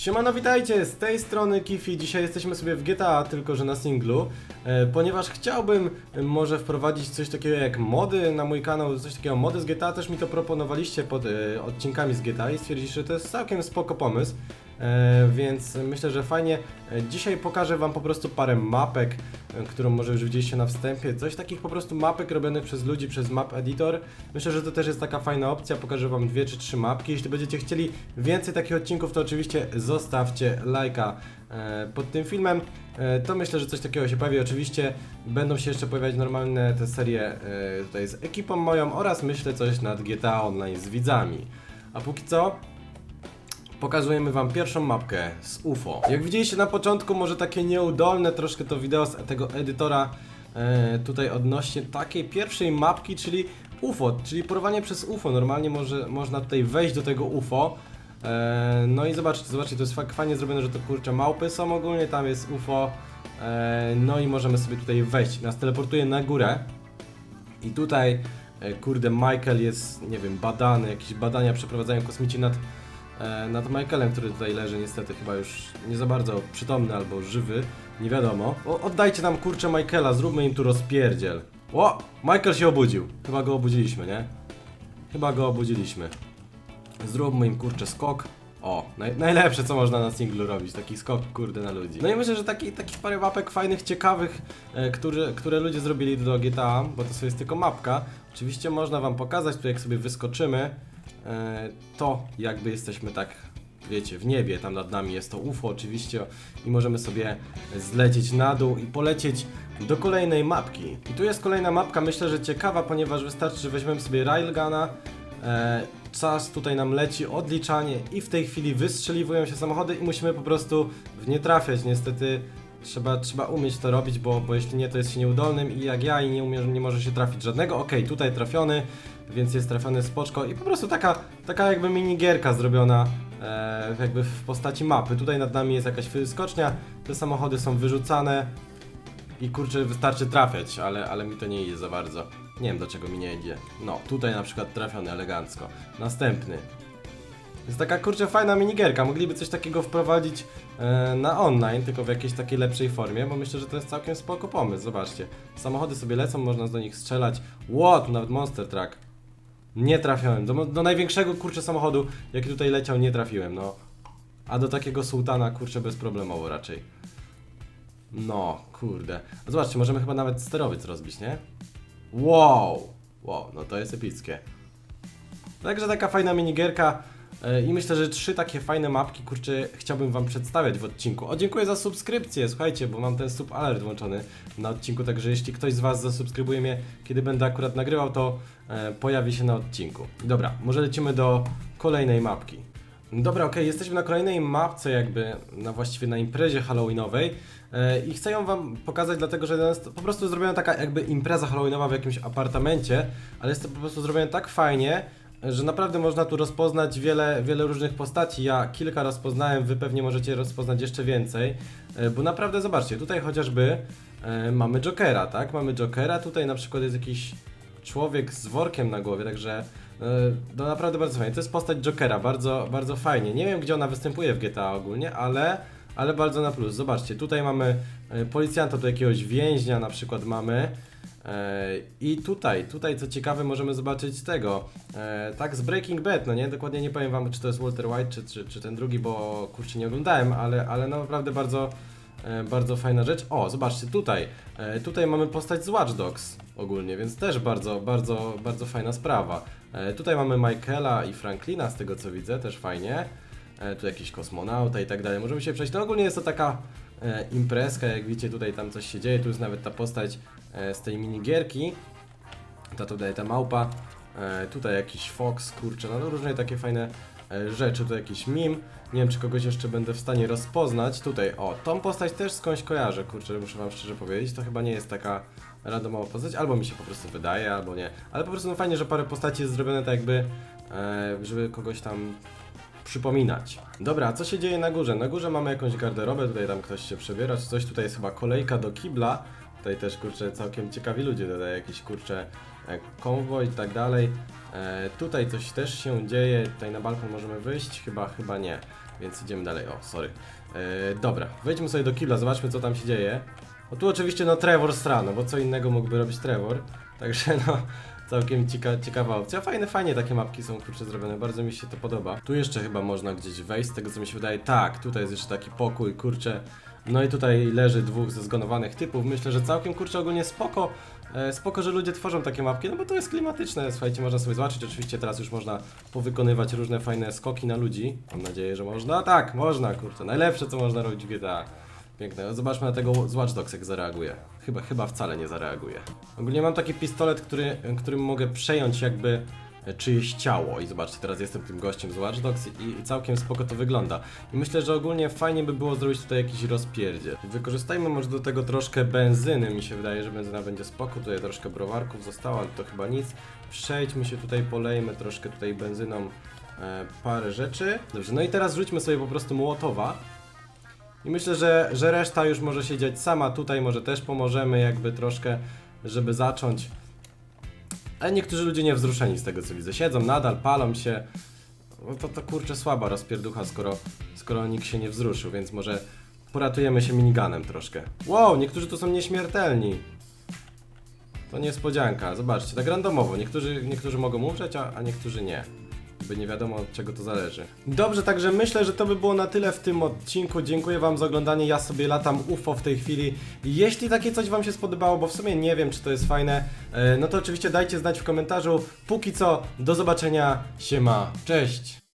Siemano, witajcie! Z tej strony Kifi. Dzisiaj jesteśmy sobie w GTA, tylko że na singlu, e, ponieważ chciałbym e, może wprowadzić coś takiego jak mody na mój kanał, coś takiego mody z GTA. Też mi to proponowaliście pod e, odcinkami z GTA i stwierdziliście, że to jest całkiem spoko pomysł. E, więc myślę, że fajnie. E, Dzisiaj pokażę Wam po prostu parę mapek, e, którą może już widzieliście na wstępie. Coś takich po prostu mapek robionych przez ludzi, przez Map Editor. Myślę, że to też jest taka fajna opcja. Pokażę Wam dwie czy trzy mapki. Jeśli będziecie chcieli więcej takich odcinków, to oczywiście zostawcie lajka pod tym filmem. To myślę, że coś takiego się pojawi. Oczywiście będą się jeszcze pojawiać normalne te serie tutaj z ekipą moją oraz myślę coś nad GTA Online z widzami. A póki co, pokazujemy wam pierwszą mapkę z UFO. Jak widzieliście na początku, może takie nieudolne troszkę to wideo z tego edytora e, tutaj odnośnie takiej pierwszej mapki, czyli UFO, czyli porowanie przez UFO. Normalnie może, można tutaj wejść do tego UFO. E, no i zobaczcie, zobaczcie, to jest fajnie zrobione, że to kurczę małpy są ogólnie, tam jest UFO. E, no i możemy sobie tutaj wejść. Nas teleportuje na górę. I tutaj, e, kurde, Michael jest, nie wiem, badany, jakieś badania przeprowadzają kosmici nad, nad Michaelem, który tutaj leży, niestety chyba już nie za bardzo przytomny albo żywy, nie wiadomo. O, oddajcie nam, kurczę, Michaela, zróbmy im tu rozpierdziel. O, Michael się obudził. Chyba go obudziliśmy, nie? Chyba go obudziliśmy. Zróbmy im, kurczę, skok. O, naj, najlepsze co można na singlu robić, taki skok kurde na ludzi. No i myślę, że taki, takich parę mapek fajnych, ciekawych, e, które, które ludzie zrobili do GTA, bo to sobie jest tylko mapka. Oczywiście można wam pokazać, tu jak sobie wyskoczymy, e, to jakby jesteśmy tak, wiecie, w niebie, tam nad nami jest to UFO oczywiście i możemy sobie zlecieć na dół i polecieć do kolejnej mapki. I tu jest kolejna mapka, myślę, że ciekawa, ponieważ wystarczy, że weźmiemy sobie Railguna, E, czas tutaj nam leci, odliczanie i w tej chwili wystrzeliwują się samochody i musimy po prostu w nie trafiać. Niestety trzeba, trzeba umieć to robić, bo, bo jeśli nie, to jest się nieudolnym i jak ja i nie, umie, nie może się trafić żadnego. Okej, tutaj trafiony, więc jest trafiony spoczko i po prostu taka, taka jakby minigierka zrobiona e, jakby w postaci mapy. Tutaj nad nami jest jakaś wyskocznia, te samochody są wyrzucane, i kurczę, wystarczy trafiać, ale, ale mi to nie idzie za bardzo. Nie wiem do czego mi nie idzie. No, tutaj na przykład trafiony elegancko. Następny. Jest taka kurczę fajna minigierka. Mogliby coś takiego wprowadzić e, na online, tylko w jakiejś takiej lepszej formie, bo myślę, że to jest całkiem spoko pomysł. Zobaczcie. Samochody sobie lecą, można do nich strzelać. Ło, tu nawet Monster Truck. Nie trafiłem. Do, do największego kurczę samochodu, jaki tutaj leciał, nie trafiłem, no. A do takiego sułtana kurczę bezproblemowo raczej. No, kurde. Zobaczcie, możemy chyba nawet sterowiec rozbić, nie? Wow! Wow, no to jest epickie. Także taka fajna minigierka i myślę, że trzy takie fajne mapki, kurczę, chciałbym wam przedstawiać w odcinku. O, dziękuję za subskrypcję, słuchajcie, bo mam ten sub alert włączony na odcinku, także jeśli ktoś z was zasubskrybuje mnie, kiedy będę akurat nagrywał, to e, pojawi się na odcinku. Dobra, może lecimy do kolejnej mapki. Dobra, okej, jesteśmy na kolejnej mapce jakby, na właściwie na imprezie halloweenowej e, i chcę ją wam pokazać dlatego, że jest po prostu zrobiona taka jakby impreza halloweenowa w jakimś apartamencie, ale jest to po prostu zrobione tak fajnie, że naprawdę można tu rozpoznać wiele, wiele różnych postaci. Ja kilka rozpoznałem, wy pewnie możecie rozpoznać jeszcze więcej, e, bo naprawdę zobaczcie, tutaj chociażby e, mamy Jokera, tak? Mamy Jokera, tutaj na przykład jest jakiś człowiek z workiem na głowie, także e, no naprawdę bardzo fajnie. To jest postać Jokera, bardzo, bardzo fajnie. Nie wiem, gdzie ona występuje w GTA ogólnie, ale, ale bardzo na plus. Zobaczcie, tutaj mamy policjanta, tu jakiegoś więźnia na przykład mamy. E, I tutaj, tutaj co ciekawe możemy zobaczyć tego, e, tak z Breaking Bad, no nie, dokładnie nie powiem wam czy to jest Walter White czy, czy, czy ten drugi, bo kurczę nie oglądałem, ale, ale no naprawdę bardzo, e, bardzo fajna rzecz. O, zobaczcie tutaj, tutaj mamy postać z Watch Dogs ogólnie, więc też bardzo, bardzo, bardzo fajna sprawa. Tutaj mamy Michaela i Franklina z tego co widzę, też fajnie. E, tu jakiś kosmonauta i tak dalej. Możemy się przejść. No ogólnie jest to taka e, imprezka, jak widzicie tutaj tam coś się dzieje. Tu jest nawet ta postać e, z tej minigierki. Ta tutaj ta małpa. E, tutaj jakiś Fox, kurczę, no różne takie fajne e, rzeczy. Tu jakiś mim. Nie wiem, czy kogoś jeszcze będę w stanie rozpoznać. Tutaj, o, tą postać też skądś kojarzę, kurczę, muszę wam szczerze powiedzieć. To chyba nie jest taka randomowa postać, albo mi się po prostu wydaje, albo nie. Ale po prostu no fajnie, że parę postaci jest zrobione tak jakby, e, żeby kogoś tam przypominać. Dobra, co się dzieje na górze? Na górze mamy jakąś garderobę, tutaj tam ktoś się przebiera, czy coś, tutaj jest chyba kolejka do kibla. Tutaj też, kurczę, całkiem ciekawi ludzie dodają jakiś, kurczę, e, konwoj i tak dalej. E, tutaj coś też się dzieje, tutaj na balkon możemy wyjść, chyba, chyba nie. więc idziemy dalej. O, sorry. E, dobra, wejdźmy sobie do kibla, zobaczmy co tam się dzieje. O tu oczywiście no Trevor stra, no bo co innego mógłby robić Trevor. Także no, całkiem cieka ciekawa opcja. Fajne, fajnie takie mapki są kurczę zrobione, bardzo mi się to podoba. Tu jeszcze chyba można gdzieś wejść, z tego co mi się wydaje. Tak, tutaj jest jeszcze taki pokój, kurczę. No i tutaj leży dwóch zezgonowanych typów. Myślę, że całkiem kurczę ogólnie spoko. E, spoko, że ludzie tworzą takie mapki, no bo to jest klimatyczne. Słuchajcie, można sobie zobaczyć. Oczywiście teraz już można powykonywać różne fajne skoki na ludzi. Mam nadzieję, że można. Tak, można, kurczę. Najlepsze co można robić w GTA. Piękne. Zobaczmy na tego Watch Dogs jak zareaguje. Chyba, chyba wcale nie zareaguje. Ogólnie mam taki pistolet, który, którym mogę przejąć jakby e, czyjeś ciało i zobaczcie, teraz jestem tym gościem z Watch Dogs i, i całkiem spoko to wygląda. I myślę, że ogólnie fajnie by było zrobić tutaj jakiś rozpierdzie. Wykorzystajmy może do tego troszkę benzyny, mi się wydaje, że benzyna będzie spoko, tutaj troszkę browarków zostało, ale to chyba nic. Przejdźmy się tutaj, polejmy troszkę tutaj benzyną e, parę rzeczy. Dobrze, no i teraz rzućmy sobie po prostu Mołotowa. I myślę, że, że reszta już może się dziać sama. Tutaj może też pomożemy jakby troszkę, żeby zacząć. Ale niektórzy ludzie nie wzruszeni z tego co widzę. Siedzą nadal, palą się. No to, to kurczę słaba rozpierducha, skoro, skoro nikt się nie wzruszył, więc może poratujemy się miniganem troszkę. Wow, niektórzy tu są nieśmiertelni. To niespodzianka, zobaczcie, tak randomowo. Niektórzy, niektórzy mogą umrzeć, a, a niektórzy nie. By nie wiadomo od czego to zależy. Dobrze, także myślę, że to by było na tyle w tym odcinku. Dziękuję Wam za oglądanie. Ja sobie latam UFO w tej chwili. Jeśli takie coś Wam się spodobało, bo w sumie nie wiem, czy to jest fajne, e, no to oczywiście dajcie znać w komentarzu. Póki co, do zobaczenia. Siema, cześć!